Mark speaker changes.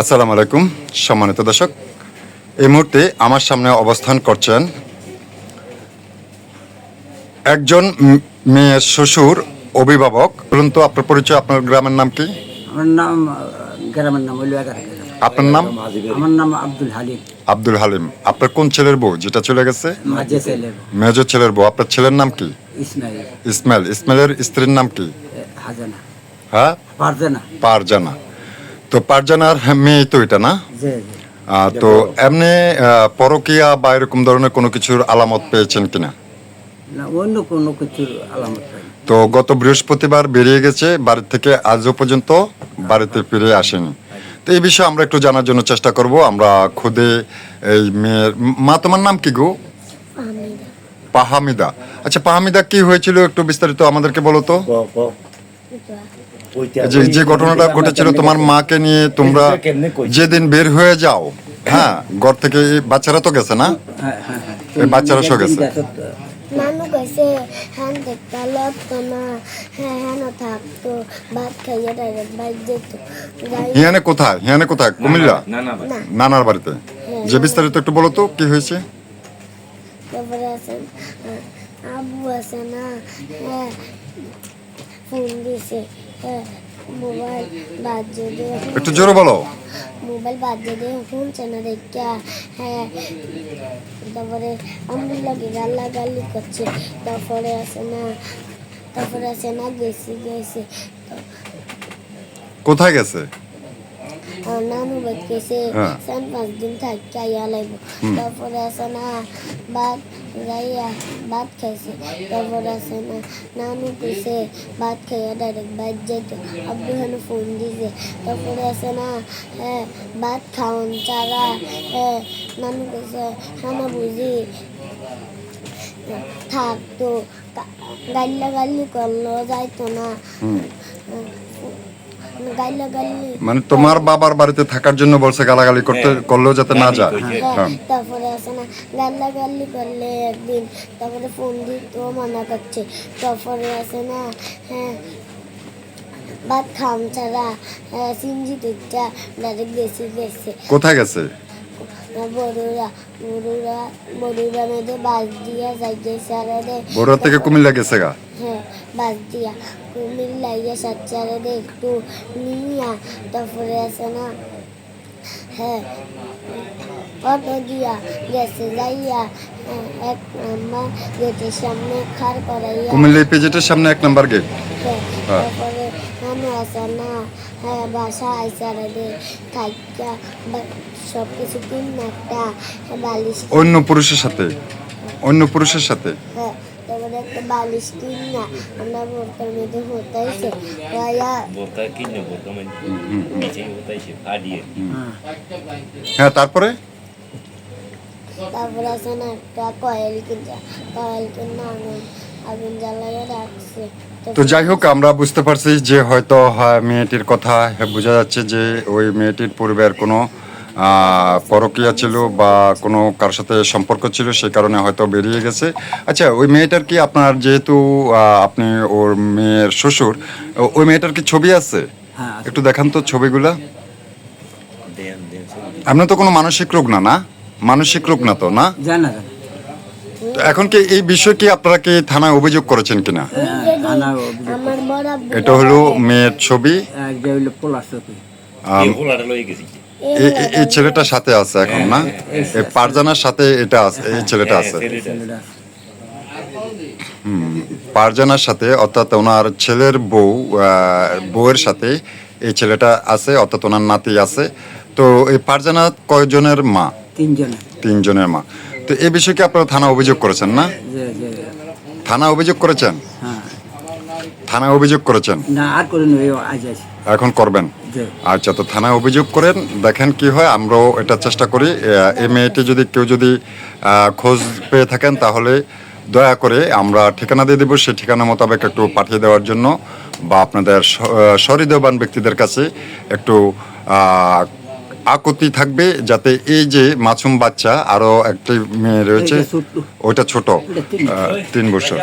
Speaker 1: আসসালামু আলাইকুম সম্মানিত দর্শক। এই মুহূর্তে আমার সামনে অবস্থান করছেন একজন মেয়ের শ্বশুর অভিভাবক। বলুন তো আপনার পরিচয় আপনার গ্রামের নাম কি?
Speaker 2: আমার নাম গ্রামের নাম হইল
Speaker 1: আপনার নাম?
Speaker 2: আমার নাম আব্দুল হালিম।
Speaker 1: আব্দুল হালিম। আপনার কোন ছেলের বউ? যেটা চলে গেছে? মেজর ছেলের বউ। আপনার ছেলের নাম কি?
Speaker 2: ইসমাইল।
Speaker 1: ইসমাইল। ইসমাইলের স্ত্রীর নাম কি?
Speaker 2: হাজানা।
Speaker 1: হ্যাঁ?
Speaker 2: পারছে না
Speaker 1: পারজানা। তো পারজানার মেয়ে তো এটা না? আহ, তো এমনি পরকীয়া বা এরকম ধরনের কোনো কিছুর আলামত পেয়েছেন কিনা?
Speaker 2: না অন্য কোনো কিছুর আলামত
Speaker 1: তো গত বৃহস্পতিবার বেরিয়ে গেছে বাড়ি থেকে আজও পর্যন্ত বাড়িতে ফিরে আসেনি। তো এই বিষয়ে আমরা একটু জানার জন্য চেষ্টা করব। আমরা খুদে এই মেয়ের মা তোমার নাম কি গো? পাহামিদা। আচ্ছা পাহামিদা কি হয়েছিল একটু বিস্তারিত আমাদেরকে বলো তো। যে যে ঘটনাটা ঘটেছিল তোমার মাকে নিয়ে তোমরা যেদিন বের হয়ে যাও হ্যাঁ ঘর থেকে বাচ্চারা তো গেছে না?
Speaker 2: হ্যাঁ হ্যাঁ হ্যাঁ।
Speaker 1: এই বাচ্চারা সব গেছে।
Speaker 3: নানু কইছে হ্যান দেখতে লাগতো না হ্যাঁ থাকতো ভাত খাইয়ে ডাইরেক্ট বাইর যেত।
Speaker 1: হিয়ানে কোথায়? হিয়ানে কোথায়? কুমিল্লা? নানার বাড়িতে? যে বিস্তারিত একটু বলো তো কি হয়েছে?
Speaker 3: তারপরে আবু আছে না? হ্যাঁ ফোন দিছে হ্যাঁ মোবাইল বাজে দিয়ে
Speaker 1: একটু জোরে বলো।
Speaker 3: মোবাইল বাজে দিয়ে শুনছে না দেখা হ্যাঁ তারপরে আমি লাগে গাল্লা গাল্লি করছে তারপরে আছে না তারপরে আছে না গেছি গেছে
Speaker 1: কোথায় গেছে?
Speaker 3: নানু বাদ গেছে
Speaker 1: হ্যাঁ।
Speaker 3: চার পাঁচ দিন থাকি আইয়া লাগবো তারপরে আছে না ভাত যাইয়া ভাত খাইছে তারপরে আছে না নানু কইছে ভাত খাইয়া ডাইরেক্ট বাইর যাইতো আব্বু হেন ফোন দিছে তারপরে আছে না হ্যাঁ ভাত খাওয়ান চারা হ্যাঁ নানু কইছে হ্যাঁ না বুঝি থাকতো গাল্লা গাল্লি করল যাইতো না গাল্লা গাল্লি
Speaker 1: মানে তোমার বাবার বাড়িতে থাকার জন্য বলছে গালাগালি করতে করলেও যাতে না যায়।
Speaker 3: হ্যাঁ,
Speaker 1: হ্যাঁ
Speaker 3: তারপরে আছে না গালাগালি করলে একদিন তারপরে ফোন দিতেও মানা করছে। তারপরে আছে না হ্যাঁ ভাত খাম ছাড়া হ্যাঁ, সিঞ্জি দুধটা ডাইরেক্ট বেশি গেছে।
Speaker 1: কোথায় গেছে? বড়ুয়া থেকে কুমিল্লা গেছে গা?
Speaker 3: হ্যাঁ বাস দিয়া। কুমিল্লা ইয়ে সাচ্চারে একটু নিয়া তারপরে আছে না হ্যাঁ অটো দিয়া গেছে যাইয়া হ্যাঁ, এক আমার গেটের সামনে খার করাইয়া।
Speaker 1: কুমিল্লা পেজেটের সামনে এক নাম্বার গেট
Speaker 3: হ্যাঁ,
Speaker 1: হ্যাঁ।
Speaker 3: তারপরে আমি আছে না বাসা আইসারে থাকা সব কিছু কিন একটা বালিশ
Speaker 1: অন্য পুরুষের সাথে? অন্য পুরুষের সাথে?
Speaker 3: হ্যাঁ তারপরে একটা বালিশ কিন না আমরা বোরকার মধ্যে হতাইছে
Speaker 4: বোরকা কিনে বোরকা মানে নিচে হতাইছে ফাড়িয়ে
Speaker 2: হ্যাঁ
Speaker 1: হ্যাঁ তারপরে?
Speaker 3: তারপরে আছে না একটা কয়েল কিনছে কয়েল কিনে আগুন আগুন জ্বালাইয়া রাখছে।
Speaker 1: তো যাই হোক আমরা বুঝতে পারছি যে হয়তো মেয়েটির কথা বোঝা যাচ্ছে যে ওই মেয়েটির পূর্বের কোনো আহ, পরকীয়া ছিল বা কোনো কারোর সাথে সম্পর্ক ছিল সেই কারণে হয়তো বেরিয়ে গেছে। আচ্ছা ওই মেয়েটার কি আপনার যেহেতু আহ, আপনি ওর মেয়ের শ্বশুর ওই মেয়েটার কি ছবি আছে?
Speaker 2: হ্যাঁ
Speaker 1: একটু দেখান তো ছবিগুলা। আপনার তো কোনো মানসিক রোগ না না? মানসিক রোগ না তো না?
Speaker 2: জানা
Speaker 1: এখন কি এই বিষয়ে কি আপনারা কি থানায় অভিযোগ করেছেন কিনা?
Speaker 2: হ্যাঁ,
Speaker 1: এটা হলো মেয়ের ছবি।
Speaker 2: এক যে হইল পোলার চকি
Speaker 1: আম,
Speaker 4: এই হোলাটা লয়ে গেছি।
Speaker 1: এই- এই- এই ছেলেটার সাথে আছে এখন না? এই পারজানার সাথে এটা আছে এই ছেলেটা আছে। পারজানার সাথে অর্থাৎ ওনার ছেলের বউ আহ, বউয়ের সাথে এই ছেলেটা আছে অর্থাৎ ওনার নাতি আছে। তো এই পারজানা কয়জনের মা?
Speaker 2: তিনজনে।
Speaker 1: তিনজনের মা। তো এ বিষয়ে কি আপনারা থানা অভিযোগ করেছেন না? থানা অভিযোগ করেছেন?
Speaker 2: হ্যাঁ।
Speaker 1: থানায় অভিযোগ করেছেন?
Speaker 2: না আর
Speaker 1: এখন করবেন? আচ্ছা তো থানায় অভিযোগ করেন দেখেন কি হয় আমরাও এটা চেষ্টা করি। এই মেয়েটি যদি কেউ যদি খোঁজ পেয়ে থাকেন তাহলে দয়া করে আমরা ঠিকানা দিয়ে দেবো। সেই ঠিকানা মোতাবেক একটু পাঠিয়ে দেওয়ার জন্য বা আপনাদের সহৃদয়বান ব্যক্তিদের কাছে একটু আকুতি থাকবে যাতে এই যে মাছুম বাচ্চা আরও একটি মেয়ে রয়েছে ওইটা ছোট তিন বছর।